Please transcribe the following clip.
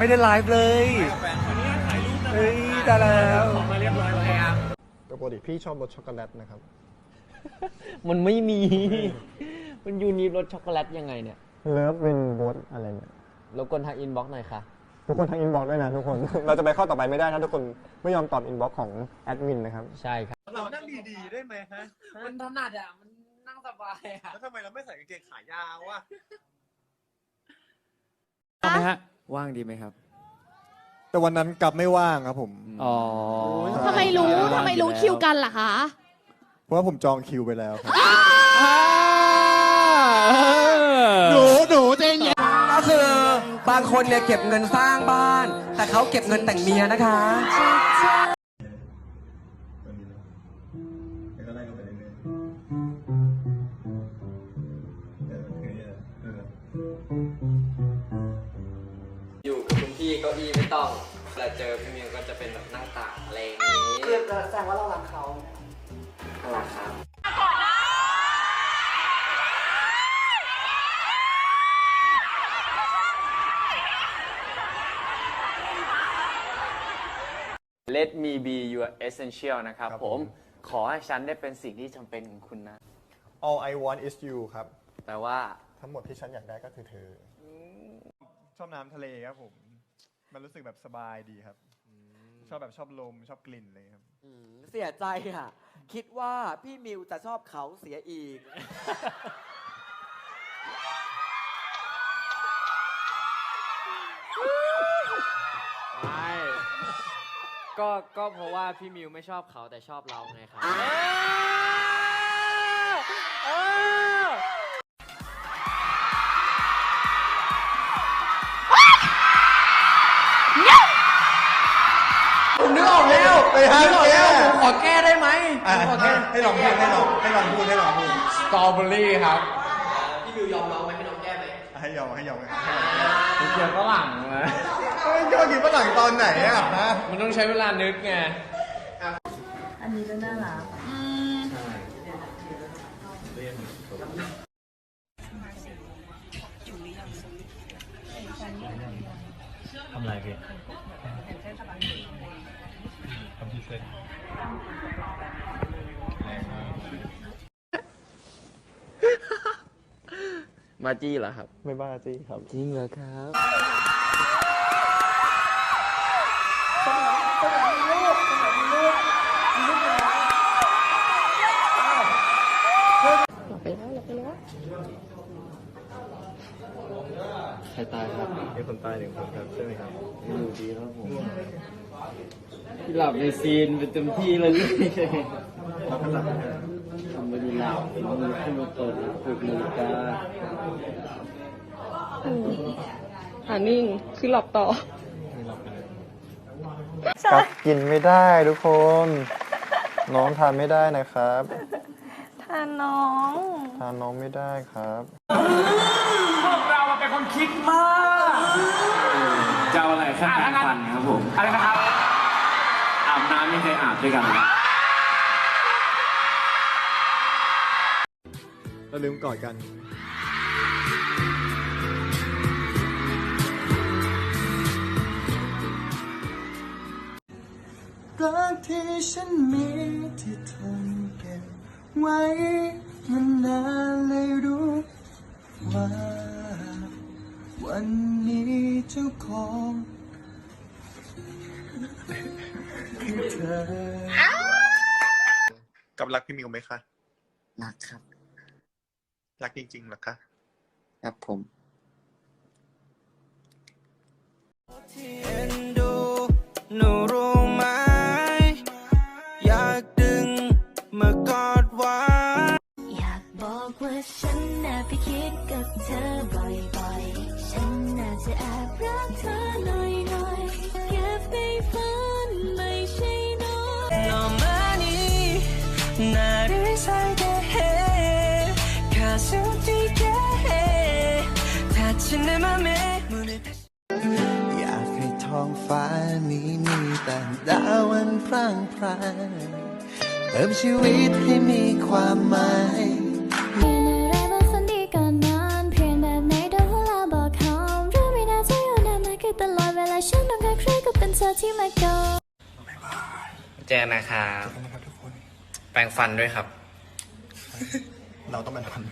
ไม่ได้ไลฟ์เลยเฮ้ยได้แล้วแต่ปกติพี่ชอบรสช็อกโกแลตนะครับ มันไม่มี มันยูนิรสช็อกโกแลตยังไงเนี่ย เลิฟวินบดอะไรเนี่ยรบกวนทางอินบ็อกซ์หน่อยค่ะ ทุกคนทางอินบ็อกซ์ด้วยนะทุกคน เราจะไปข้อต่อไปไม่ได้ถ้าทุกคนไม่ยอมตอบอินบ็อกซ์ของแอดมินนะครับ ใช่ครับ เรานั่งดีๆได้ไหมฮะ มันถนัดอะ มันนั่งสบายอะ แล้วทำไมเราไม่ใส่กางเกงขายาววะว่างไหมฮะ ว่างดีไหมครับ แต่วันนั้นกลับไม่ว่างครับผม อ๋อ ทำไมรู้ทำไมรู้คิวกันล่ะคะ เพราะว่าผมจองคิวไปแล้วครับหนูหนูเจนก็คือบางคนเนี่ยเก็บเงินสร้างบ้าน แต่เขาเก็บเงินแต่งเมียนะคะ กับคุณพี่เก้าอี้ไม่ต้องเวลาเจอพี่มิวก็จะเป็นแบบนั่งตากอะไรอย่างนี้คือแสดงว่าเรารักเขารักครับ Let me be your essential นะครับผม ขอให้ฉันได้เป็นสิ่งที่จำเป็นของคุณนะ All I want is you ครับ แปลว่าทั้งหมดที่ฉันอยากได้ก็คือเธออชอบน้ำทะเลครับผม มันรู้สึกแบบสบายดีครับ ชอบแบบชอบลมชอบกลิ่นเลยครับเสียใจอะ คิดว่าพี่มิวจะชอบเขาเสียอีก ไม่ก็ก็เพราะว่าพี่มิวไม่ชอบเขาแต่ชอบเราไงครับผม ไปหาแก้ผมขอแก้ได้ไหมผมขอแก้ให้ลองพูดให้ลองให้ลองพูดให้ลองพูดสตรอเบอรี่ครับพี่มิวยอมร้องไหมให้น้องแก้ไหมให้ยอมให้ยอมให้เกี่ยวฝรั่งนะเฮ้ยยอมกินฝรั่งตอนไหนอะฮะมันต้องใช้เวลานึกไงอันนี้ก็น่ารัก มาจี้เหรอครับ ไม่บ้าจีครับ จริงเหรอครับใคร ตายครับมีคนตายหนึ่งคนครับใช่ไหมครับอยู่ดีครับผมที่หลับในซีนเป็นเต็มที่เลยนี่ทำไม่ได้หลับมือขึ้นมาเปิดปลุกนาฬิกาหานิ่งคือหลับต่อครับกินไม่ได้ทุกคน น้องทานไม่ได้นะครับ ทานน้อง ทานน้องไม่ได้ครับเราเป็น คนคิดมาก จะเอาอะไรแค่แปรงฟันครับผม อะไรนะครับ อาบน้ำไม่เคยอาบด้วยกันเราลืมกอดกัน รักที่ฉันมีที่ทนเก็บไว้ วันนี้เจ้าของคือเธอกับรักพี่มิวไหมคะ รักครับ รักจริงๆเหรอคะครับผมเอ็นดูหนูรู้ไหม อยากดึงมากอดไว้ อยากบอกว่าฉันน่ะไปคิดกับเธอบ่อยๆฉันน่า จะแอบรักเธอหน่อยๆเก็บในฝันไม่ใช่น้อย 너만이 나를 살게 해 가슴 뛰게 해 다친 내 맘에 문을 다시 อยากให้ท้องฟ้านี้มีแต่ดาวอันพร่างพรายเติมชีวิตให้มีความหมาย ที่มาก่อนเจอนะครับนะครับทุกคน แปรงฟันด้วยครับ เราต้องเป็นพันธุ์